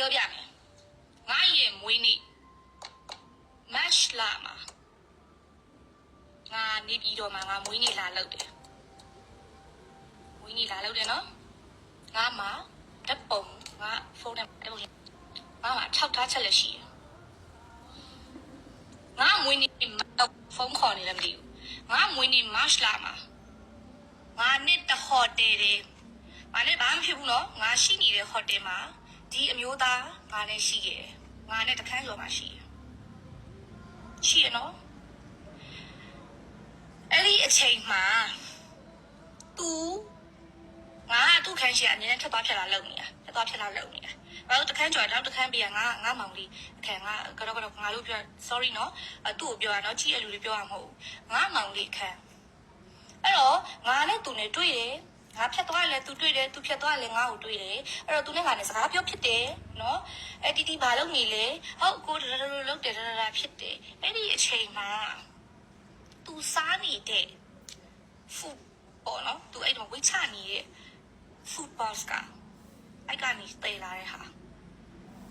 ပြောပြမယ်ငါရဲ့မွေးနေ့ match လာမှာငါနေပြီးတော့မှငါမွေးနေ့လာလုပ်တယ်မွေးနေ့လာလုပ်တယ်နော်ငါမှာဓာတ်ပုံငါဖုန်းနဲ့ဓာတ်ပုံငါမှာထောက်ထားချက်လက်ရှိတယ်ငါမွေးနေ့ဖုန်းခေါ်နေလည်းမသိဘူးငါမွေးနေ့ match လာမှာငါနဲ့တဟိုတယ်တယ်ငါနဲ့ဘာမှမဖြစ်ဘူးနော်ငါရှိနေတဲ့ဟိုတယ်မှာ ဒီအမျိုးသားငါနဲ့ရှိခဲ့တယ်ငါနဲ့တခန်းကျော်မှာရှိတယ်ရှိရနော်အဲ့ဒီအချိန်မှာ तू ငါကသူ့ခန်းရှိကအမြဲတမ်းထပ်သွားဖြတ်လာလုံနေတာထပ်သွားဖြတ်လာလုံနေတာဘာလို့တခန်းကျော်တော့တခန်းပေးကငါငါမောင်လေးအခန်းငါကတော့ကတော့ငါလို့ပြော sorry နော်အသူ့ကိုပြောတာနော်ကြည့်ရလူတွေပြောရမဟုတ်ဘူးငါမောင်လေးအခန်းအဲ့တော့ငါနဲ့သူနဲ့တွေ့တယ် ငါဖြတ်သွားတယ်သူတွေ့တယ်သူဖြတ်သွားတယ်ငါ့ကိုတွေ့တယ်အဲ့တော့သူနဲ့ငါနဲ့စကားပြောဖြစ်တယ်နော်အဲ့တီတီဘာလုပ်နေလဲဟုတ်ကိုဒရဒရလုပ်တယ်ဒရဒရဖြစ်တယ်အဲ့ဒီအချိန်မှာသူစားနေတဲ့ food ပေါ့နော်သူအဲ့တော့ဝိချနေတဲ့ food box ကအဲ့ကနေတေးလာတဲ့ဟာ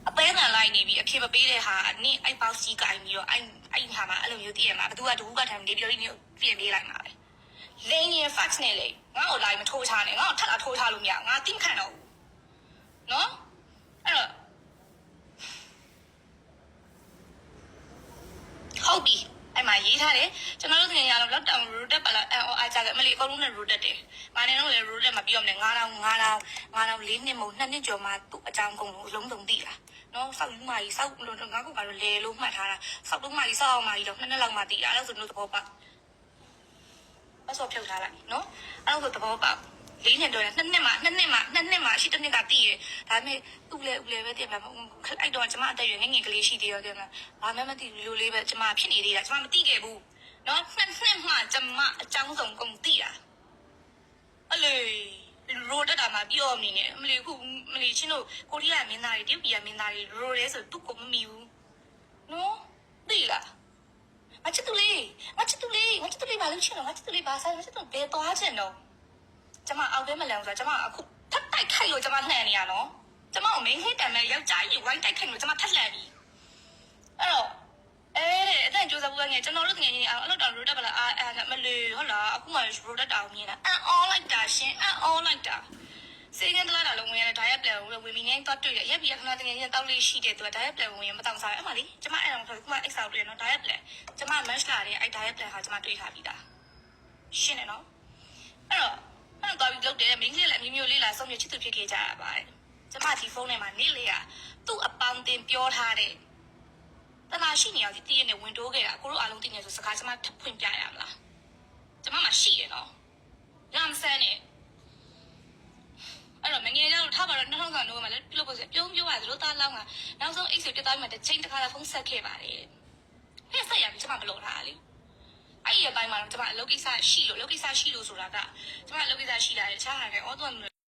အသေးခံလိုက်နေပြီအဖြစ်မပေးတဲ့ဟာနင့်အဲ့ box ကြီးကင်ပြီးတော့အဲ့အဲ့ဟာမှာအဲ့လိုမျိုးတည်ရမှာဘသူကတကူကထိုင်နေပြီးတော့ဒီနေ့ပြင်ပေးလိုက်မှာပဲ လိန်ရင် fax နဲ့လေငါ့ကို line မထိုးချနဲ့ငါ့ကိုထပ်လာထိုးချလို့မရငါတိမခံတော့ဘူးနော်အဲ့တော့ဟုတ်ပြီအဲ့မှာရေးထားတယ်ကျွန်တော်တို့ငယ်ရတော့ lockdown root တက်ပါလားအော်အားကြတယ်မလေးအကုန်လုံးနဲ့ root တက်တယ်။မာနေတော့လည်း root တက်မှာပြီးတော့မလဲ9000 9000 9000လေးနှစ်မဟုတ်နှစ်နှစ်ကျော်မှသူ့အကြောင်းကုန်လုံးလုံးစုံသိတာ။နော်စောက်လူမကြီးစောက်လို့ငါကကတော့လေလို့မှတ်ထားတာစောက်လူမကြီးစောက်အောင်မကြီးတော့နှစ်နှစ်လောက်မှသိတာအဲ့ဒါဆိုလို့သဘောပေါ က်။အဆောဖြုတ်ထားလိုက်နော်။အဲ့ဒါဆိုသဘောပေါက်လေးနှစ်တော့နှစ်နှစ်မှနှစ်နှစ်မှနှစ်နှစ်မှရှိတစ်နှစ်ကတည်ရဒါပေမဲ့သူ့လေဦးလေပဲတည်မှာအဲ့တော့ကျမအသက်ရွယ်ငယ်ငယ်ကလေးရှိသေးရောတဲ့မှာဘာမှမသိလူလေးပဲကျမဖြစ်နေသေးတာကျမမသိခဲ့ဘူးနော်နှစ်နှစ်မှကျမအကြောင်းဆုံးကုန်သိတာအလေရိုးတက်တာမှပြောမနေနဲ့အမလီခုမလီချင်းတို့ကိုရီးယားမင်းသားတွေတရုတ်ပြည်ကမင်းသားတွေရိုးရဲဆိုသူ့ကိုမမီဘူးနော်သိလားငါချစ်သူလေးငါချစ်သူလေးငါချစ်သူ လေးဘာလို့ချင်တော့ငါချစ်သူလေးဘာဆိုင်ငါချစ်သူဘယ်သွားချင်တော့ကျမအောက်ထဲမလန်ဆိုတော့ကျမအခုထပ်တိုက်ခိုက်လို့ကျမလှန်နေရနော်ကျမကိုမင်းဟိတံမဲ့ယောက်ျားကြီးဝိုင်းတိုက်ခိုက်လို့ကျမထက်လှန်ပြီအဲ့တော့အဲ့တဲ့အတန်ကြိုးစားဖို့ငယ်ကျွန်တော်တို့ငယ်ချင်းအောင်အဲ့လိုတောင်ရိုးတက်ပါလားအာအဲ့မလေးဟုတ်လားအခုမှရိုးတက်တာအောင်မြင်တာအန်အောလိုက်တာရှင်အန်အောလိုက်တာ စေကင်းတလားတာလုံးဝင်ရတဲ့ diet plan ကိုဝင်ပြီးနေတော့တွေ့ရရက်ပြီးခဏတကယ်ချင်းတောက်လေးရှိတဲ့သူက diet plan ဝင်ရမတောင်စားရအမှလေကျမအဲ့တော့ဆိုခုမှ extra တွေ့ရနော် diet plan ကျမ match လာတဲ့အဲ့ diet plan ဟာကျမတွေ့ထားပြီးသားရှင်းတယ်နော်အဲ့တော့အဲ့တော့သွားပြီးလုပ်တယ်မင်းကြီးလည်းအမျိုးမျိုးလေးလာဆုံးမြချစ်သူဖြစ်ခဲ့ကြရပါတယ်ကျမဒီဖုန်းထဲမှာနေလေရသူ့အပေါင်းတင်ပြောထားတဲ့တနာရှိနေအောင်ဒီတည့်ရနဲ့ဝင်တိုးခဲ့တာကိုတို့အားလုံးသိနေဆိုစကားကျမထပ်ဖွင့်ပြရမလားကျမမှရှိရနော်လမ်းဆန်းနေအဲ့တော့မငယ်ကြောင်ထားပါတော့2000ကနိုးမှာလည်းပြုလုပ် ဖို့ဆိုပြုံးပြောရတယ်လို့သားလောင်းကနောက်ဆုံးအိတ်ဆွေပြတ်သားမှတစ်ချိန်တစ်ခါလာဖုန်းဆက်ခဲ့ပါတယ်ဖက်ဆက်ရပြီကျမမလုပ်ထားလေအဲ့ဒီအပိုင်းမှာတော့ကျွန်မအလုပ်ကိစ္စရှိလို့အလုပ်ကိစ္စရှိလို့ဆိုတာကကျွန်မအလုပ်ကိစ္စရှိတာလေတခြားဟာလည်းအော်သူက